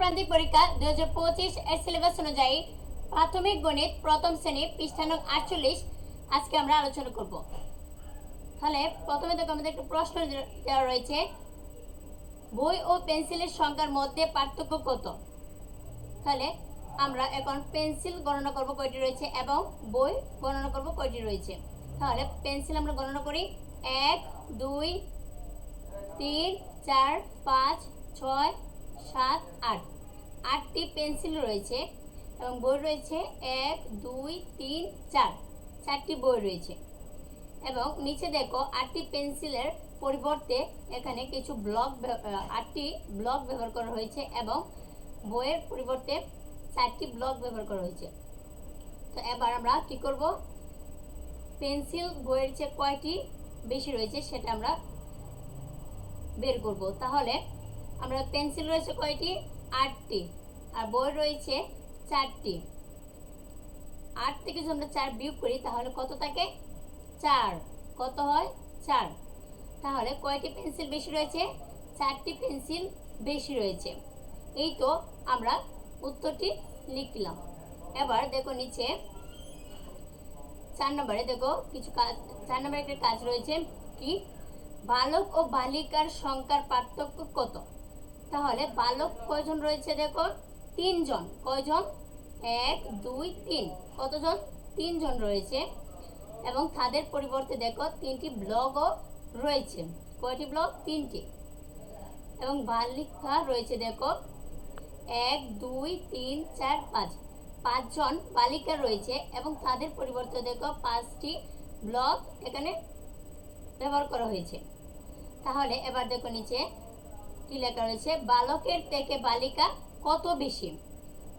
প্রান্তিক পরীক্ষা দুই হাজার পঁচিশ এর সিলেবাস অনুযায়ী প্রাথমিক গণিত প্রথম শ্রেণি পৃষ্ঠা নং আটচল্লিশ আজকে আমরা আলোচনা করব। তাহলে প্রথমে দেখো আমাদের একটা প্রশ্ন দেওয়া রয়েছে, বই ও পেন্সিলের সংখ্যার মধ্যে পার্থক্য কত? তাহলে আমরা এখন পেন্সিল গণনা করব কয়টি রয়েছে এবং বই গণনা করব কয়টি রয়েছে। তাহলে পেন্সিল আমরা গণনা করি এক, দুই, তিন, চার, পাঁচ, ছয় সাত, আট। আটটি পেন্সিল রয়েছে এবং বই রয়েছে এক, দুই, তিন, চার। চারটি বই রয়েছে। এবং নিচে দেখো আটটি পেন্সিলের পরিবর্তে এখানে কিছু ব্লক আটটি ব্লক ব্যবহার করা হয়েছে এবং বইয়ের পরিবর্তে চারটি ব্লক ব্যবহার করা হয়েছে। তো এবার আমরা কি করব? পেন্সিল বইয়ের চেয়ে কয়টি বেশি রয়েছে সেটা আমরা বের করব। তাহলে আমরা পেন্সিল রয়েছে কয়টি? আটটি। আর বই রয়েছে চারটি। আট থেকে যদি আমরা চার বিয়োগ করি, তাহলে কত থাকে? চার। কত হয়? চার। তাহলে কয়টি পেন্সিল বেশি রয়েছে? চারটি পেন্সিল বেশি রয়েছে। এই তো আমরা উত্তরটি লিখলাম। এবার দেখো নিচে, চার নম্বরে দেখো কিছু কাজ, চার নম্বরে একটা কাজ রয়েছে কি? বালক ও বালিকার সংখ্যার পার্থক্য কত? তাহলে বালক কয়জন রয়েছে দেখো? তিনজন। কয়জন? এক, দুই, তিন। কতজন? তিনজন রয়েছে। এবং তাদের পরিবর্তে দেখো, তিনটি ব্লকও রয়েছে। কয়টি ব্লক? তিনটি। এবং বালিকা রয়েছে দেখো। এক, দুই, তিন, চার, পাঁচ। পাঁচজন বালিকা রয়েছে এবং তাদের পরিবর্তে দেখো, পাঁচটি ব্লক এখানে ব্যবহার করা হয়েছে। তাহলে এবার দেখো নিচে কি লেখা রয়েছে বালকের থেকে বালিকা কত বেশি?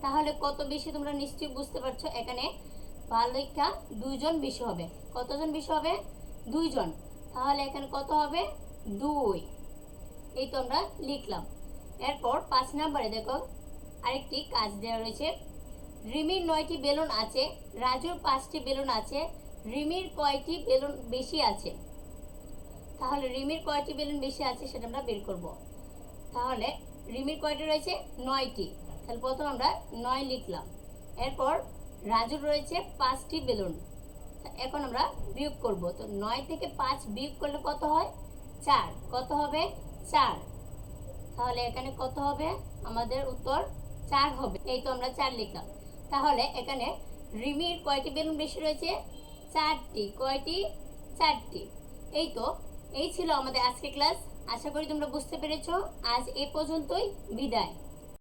তাহলে কত বেশি তোমরা নিশ্চয়ই বুঝতে পারছ, এখানে বালিকা দুইজন বেশি হবে। কতজন বেশি হবে? দুইজন। তাহলে এখানে কত হবে? দুই। এই তো আমরা লিখলাম। এরপর পাঁচ নাম্বারে দেখো, আরেকটি কাজ দেওয়া রয়েছে। রিমির নয়টি বেলুন আছে, রাজুর পাঁচটি বেলুন আছে, রিমির কয়টি বেলুন বেশি আছে? তাহলে রিমির কয়টি বেলুন বেশি আছে সেটা আমরা বের করব। তাহলে রিমির কয়টি রয়েছে? নয়টি। তাহলে প্রথম আমরা নয় লিখলাম। এরপর রাজুর রয়েছে পাঁচটি বেলুন। এখন আমরা বিয়োগ করব। তো নয় থেকে পাঁচ বিয়োগ করলে কত হয়? চার। কত হবে? চার। তাহলে এখানে কত হবে? আমাদের উত্তর চার হবে। এই তো আমরা চার লিখলাম। তাহলে এখানে রিমির কয়টি বেলুন বেশি রয়েছে? চারটি। কয়টি? চারটি। এই তো এই ছিল আমাদের আজকে ক্লাস। আশা করি তোমরা বুঝতে পেরেছ। আজ এ পর্যন্তই। বিদায়।